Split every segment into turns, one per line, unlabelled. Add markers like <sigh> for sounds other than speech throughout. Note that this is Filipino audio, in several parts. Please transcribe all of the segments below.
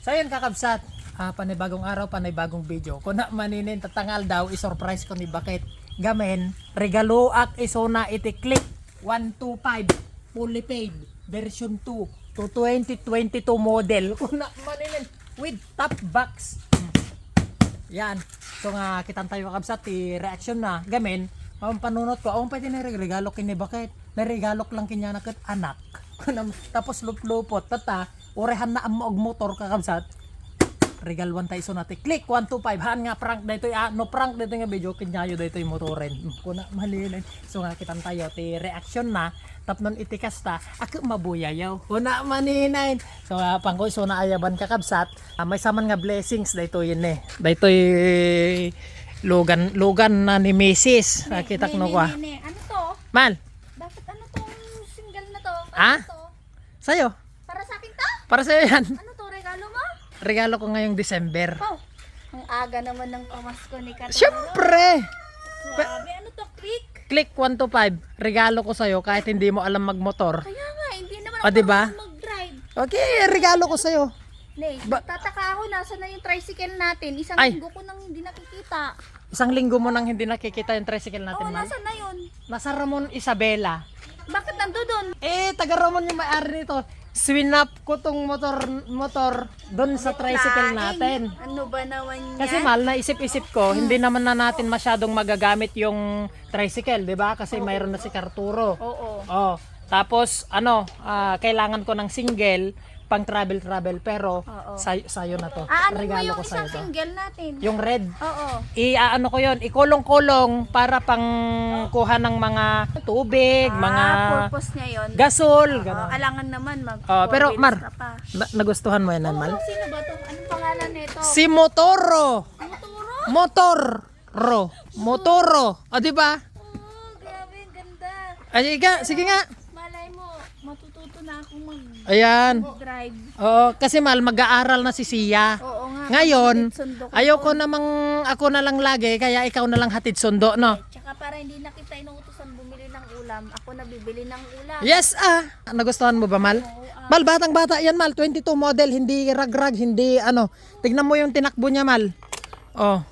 So yun kakabsat, ah, panibagong araw, panibagong video. Kung na maninin tatangal daw, isurprise ko ni Bakit. Gamen, regalo ak iso na iti-click 125 fully paid version 2 to 2022 model. <laughs> Kung na maninin with top box. Yan. So nga kitan tayo kakabsat, ti reaction na. Gamen, ang panunot ko, ang pwede na regalo kini Bakit. Naregalo lang kinya na kat anak. <laughs> Tapos lup-lupot, tata, orehan na ang og motor kakabsat. Regal one tayo so natin. Click 125. Han nga prank dito ah, no prank dito nga video kinyayo dito yung motoren. Hmm, Kuna malilin. So nga kitan tayo ti reaction na tapnon itikas ta ako mabuyayaw. Kuna maninain. So uh, pangko so na ayaban kakabsat. Ah, may saman nga blessings dito yun eh. Dito lugan lugan na ni Mrs. Nakita ko no kwa.
Ne, ano to?
Mal,
Bakit ano tong single na to?
Ah?
Ano to?
sa'yo.
Para
sa'yo yan.
Ano to? Regalo mo?
Regalo ko ngayong December.
Oh, ang aga naman ng pamasko ni Kataro.
Siyempre!
Swabe, ano to? Click?
Click 1 to 5. Regalo ko sa'yo kahit hindi mo alam magmotor.
Kaya nga, hindi naman ako
diba?
marunong mag-drive.
Okay, regalo ko sa'yo.
Ne,
Ba-
tataka ako, nasa na yung tricycle natin. Isang
Ay.
linggo ko nang hindi nakikita.
Isang linggo mo nang hindi nakikita yung tricycle natin,
Oo,
man.
nasa na yun?
Nasa Ramon Isabela.
Bakit nando doon?
Eh, taga Ramon yung may-ari nito. Swinap ko tong motor motor doon sa tricycle natin.
Ano ba naman yan?
Kasi mal, naisip-isip ko, hindi naman na natin masyadong magagamit yung tricycle, di ba? Kasi mayroon na si Karturo.
Oo.
Oh, tapos ano, ah, kailangan ko ng single pang travel travel pero
Oo.
sayo, sayo na to.
Ah, ano
Regalo
yung
ko sa'yo
isang
to.
single natin?
Yung red.
Oo.
I ano ko 'yon, ikulong-kulong para pang kuha ng mga tubig, mga
ah, purpose niya yun.
gasol,
Oo, alangan naman mag
Oh, pero Mar,
ka pa.
na- nagustuhan mo 'yan, Mal?
sino ba to? Anong pangalan nito?
Si Motoro.
Motoro?
Motoro. Motoro. O, di ba?
Oh, grabe, ang ganda.
Ay, ga, sige nga.
Na akong
Ayan.
mag-drive.
Oo, kasi mal mag-aaral na si Sia.
Oo nga.
Ngayon,
sundo ko.
ayoko namang ako na lang lagi, kaya ikaw na lang hatid sundo, no?
Tsaka para hindi na kita inuutosan bumili ng ulam, ako na bibili ng ulam.
Yes, ah. Nagustuhan mo ba, Mal? Mal, batang bata yan, Mal. 22 model, hindi rag-rag, hindi ano. Tignan mo yung tinakbo niya, Mal. Oh.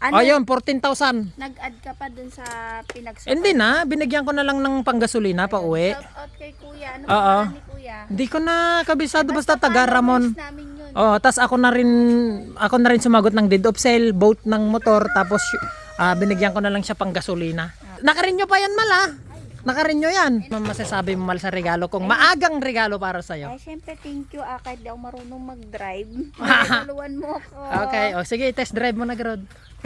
Ano?
Oh, yun, 14,000.
Nag-add ka pa dun sa pinagsukat.
Hindi na, binigyan ko na lang ng panggasolina pa uwi.
Shout out kay Kuya. Ano
Oo.
pangalan ni Kuya?
Hindi ko na kabisado basta taga Ramon.
followers namin yun.
Oh, tas ako na rin ako na rin sumagot ng deed of sale, boat ng motor, tapos ah, binigyan ko na lang siya pang gasolina. Nakarinyo pa yan mal ah. Nakarinyo yan. Ano masasabi mo mal sa regalo kong maagang regalo para sa
Ay, syempre, thank you. Ah, kahit ako marunong mag-drive. <laughs> Regaluan mo ako.
Okay, oh sige, test drive mo na Grod.